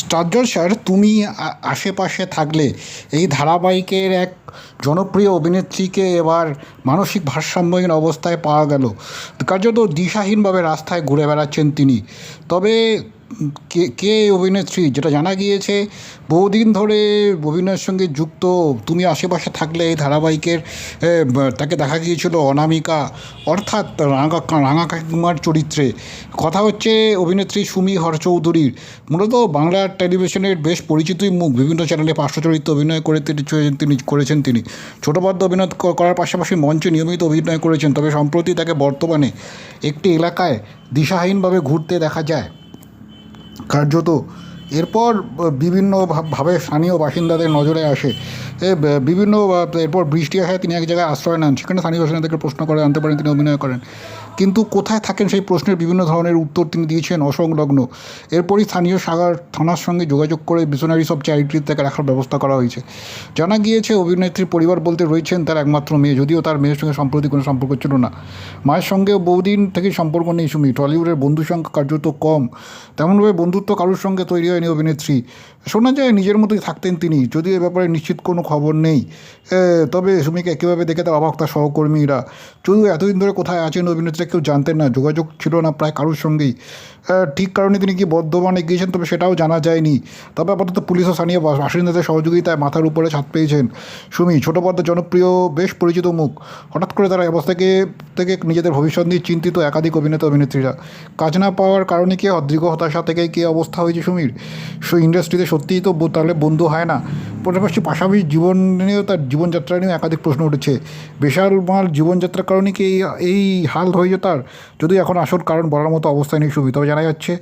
Star sir তুমি আশেপাশে থাকলে, এই ধারাবাহিকের এক জনপ্রিয় অভিনেত্রীকে এবার মানসিক ভারসাম্যহীন অবস্থায় পাওয়া গেল। কার্যত দিশাহীনভাবে রাস্তায় ঘুরে বেড়াচ্ছেন তিনি। তবে কে কে অভিনেত্রী যেটা জানা গিয়েছে, বহুদিন ধরে অভিনয়ের সঙ্গে যুক্ত, তুমি আশেপাশে থাকলে এই ধারাবাহিকের তাকে দেখা গিয়েছিল অনামিকা, অর্থাৎ রাঙা রাঙা কাকিমার চরিত্রে। কথা হচ্ছে অভিনেত্রী সুমি হরচৌধুরীর। মূলত বাংলা টেলিভিশনের বেশ পরিচিতই মুখ, বিভিন্ন চ্যানেলে পার্শ্ব চরিত্রে অভিনয় করে তিনি করেছেন তিনি। ছোটো পর্দা অভিনয় করার পাশাপাশি মঞ্চে নিয়মিত অভিনয় করেছেন, তবে সম্প্রতি তাকে বর্তমানে একটি এলাকায় দিশাহীনভাবে ঘুরতে দেখা যায়। কার্যত এরপর বিভিন্ন ভাবে স্থানীয় বাসিন্দাদের নজরে আসে। বিভিন্ন এরপর বৃষ্টি আসায় তিনি এক জায়গায় আশ্রয় নেন। সেখানে স্থানীয় বাসিন্দাদেরকে প্রশ্ন করে আনতে পারেন, তিনি অভিনয় করেন। কিন্তু কোথায় থাকেন সেই প্রশ্নের বিভিন্ন ধরনের উত্তর তিনি দিয়েছেন অসংলগ্ন। এরপরই স্থানীয় সাগর থানার সঙ্গে যোগাযোগ করে মিশনারি সব চ্যারিটির তাকে রাখার ব্যবস্থা করা হয়েছে। জানা গিয়েছে অভিনেত্রীর পরিবার বলতে রয়েছেন, তার একমাত্র মেয়ে, যদিও তার মেয়ের সঙ্গে সম্প্রতি কোনো সম্পর্ক ছিল না। মায়ের সঙ্গে বহুদিন থেকেই সম্পর্ক নেই সুমি টলিউডের বন্ধু সংখ্যা কার্যত কম। তেমনভাবে বন্ধুত্ব কারোর সঙ্গে তৈরি হয়নি অভিনেত্রী। শোনা যায়, নিজের মতোই থাকতেন তিনি, যদিও এ ব্যাপারে নিশ্চিত কোনো খবর নেই। তবে সুমিকে কীভাবে দেখে তার অবাক তার সহকর্মীরা যদিও এতদিন ধরে কোথায় আছেন অভিনেত্রী? কেউ জানতেন না, যোগাযোগ ছিল না প্রায় কারোর সঙ্গেই। ঠিক কারণে তিনি কি বর্ধমানে গিয়েছেন তবে সেটাও জানা যায়নি। তবে আপাতত পুলিশ ও স্থানীয় বাস- বাসিন্দাদের সহযোগিতায় মাথার উপরে ছাদ পেয়েছেন। সুমি, ছোটো পর্দা, জনপ্রিয়, বেশ পরিচিত মুখ। হঠাৎ করে তারা এই অবস্থা থেকে নিজেদের ভবিষ্যৎ নিয়ে চিন্তিত একাধিক অভিনেতা অভিনেত্রীরা। কাজ না পাওয়ার কারণে কি অদৃঢ় হতাশা থেকে কি অবস্থা হয়েছে সুমির? সো ইন্ডাস্ট্রিতে সত্যিই তো তাহলে বন্ধু হয় না। পাশাপাশি পাশাপাশি জীবন নিয়েও তার জীবনযাত্রা নিয়েও একাধিক প্রশ্ন উঠেছে। বিশাল মাল জীবনযাত্রার কারণে কি এই হাল হয়েছে তার? যদি এখন আসল কারণ বলার মতো অবস্থায় নেই সুবিধাও জানা যাচ্ছে